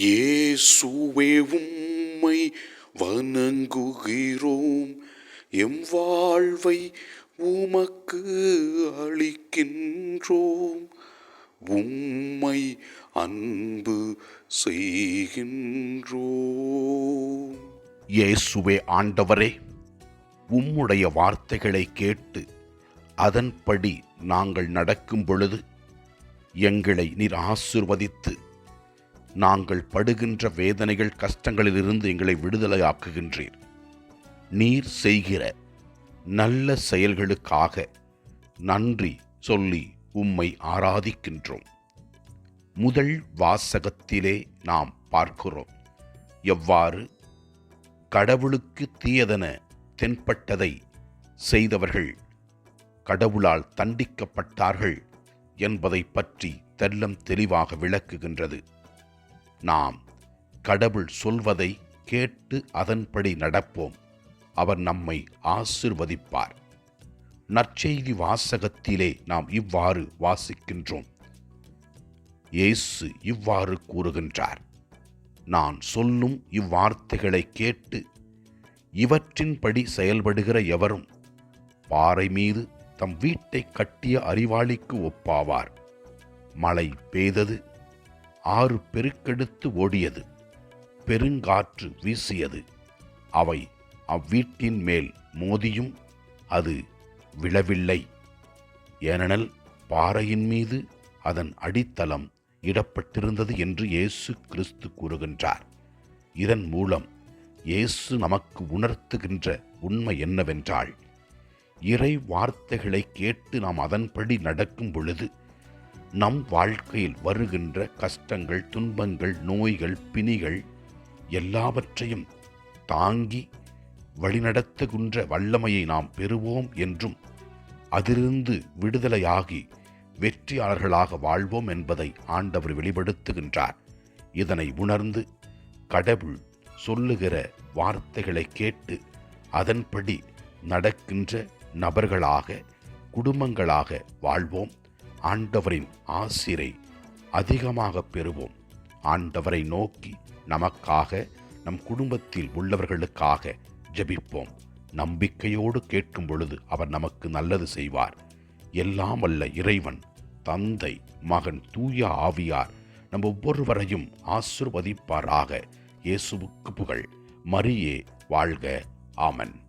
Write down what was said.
இயேசுவே உம்மை வணங்குகிறோம். எம் வாழ்வை உமக்கு அளிக்கின்றோம். உம்மை அன்பு செய்கின்றோம். இயேசுவே ஆண்டவரே உம்முடைய வார்த்தைகளை கேட்டு அதன்படி நாங்கள் நடக்கும் பொழுது எங்களை நீர் ஆசிர்வதித்து நாங்கள் படுகின்ற வேதனைகள் கஷ்டங்களிலிருந்து எங்களை விடுதலையாக்குகின்றீர். நீர் செய்கிற நல்ல செயல்களுக்காக நன்றி சொல்லி உம்மை ஆராதிக்கின்றோம். முதல் வாசகத்திலே நாம் பார்க்கிறோம். எவ்வாறு? கடவுளுக்கு தீயதென தென்பட்டதை செய்தவர்கள் கடவுளால் தண்டிக்கப்பட்டார்கள் என்பதை பற்றி தெல்லம் தெளிவாக விளக்குகின்றது. நாம் கடவுள் சொல்வதை கேட்டு அதன்படி நடப்போம். அவர் நம்மை ஆசிர்வதிப்பார். நற்செய்தி வாசகத்திலே நாம் இவ்வாறு வாசிக்கின்றோம். இயேசு இவ்வாறு கூறுகின்றார். நான் சொல்லும் இவ்வார்த்தைகளை கேட்டு இவற்றின்படி செயல்படுகிற எவரும் பாறை மீது தம் வீட்டை கட்டிய அறிவாளிக்கு ஒப்பாவார். மழை பெய்தது ஆறு பெருக்கெடுத்து ஓடியது. பெருங்காற்று வீசியது. அவை அவ்வீட்டின் மேல் மோதியும் அது விழவில்லை. ஏனெனில் பாறையின் மீது அதன் அடித்தளம் இடப்பட்டிருந்தது என்று இயேசு கிறிஸ்து கூறுகின்றார். இதன் மூலம் இயேசு நமக்கு உணர்த்துகின்ற உண்மை என்னவென்றால் இறை வார்த்தைகளை கேட்டு நாம் அதன்படி நடக்கும் பொழுது நம் வாழ்க்கையில் வருகின்ற கஷ்டங்கள் துன்பங்கள் நோய்கள் பிணிகள் எல்லாவற்றையும் தாங்கி வழிநடத்துகின்ற வல்லமையை நாம் பெறுவோம் என்றும் அதிலிருந்து விடுதலையாகி வெற்றியாளர்களாக வாழ்வோம் என்பதை ஆண்டவர் வெளிப்படுத்துகின்றார். இதனை உணர்ந்து கடவுள் சொல்லுகிற வார்த்தைகளை கேட்டு அதன்படி நடக்கின்ற நபர்களாக குடும்பங்களாக வாழ்வோம். ஆண்டவரின் ஆசிரை அதிகமாக பெறுவோம். ஆண்டவரை நோக்கி நமக்காக நம் குடும்பத்தில் உள்ளவர்களுக்காக ஜெபிப்போம். நம்பிக்கையோடு கேட்கும் பொழுது அவர் நமக்கு நல்லது செய்வார். எல்லாம் வல்ல இறைவன் தந்தை மகன் தூய ஆவியார் நம் ஒவ்வொருவரையும் ஆசிர்வதிப்பாராக. இயேசுவுக்கு புகழ். மரியே வாழ்க. ஆமன்.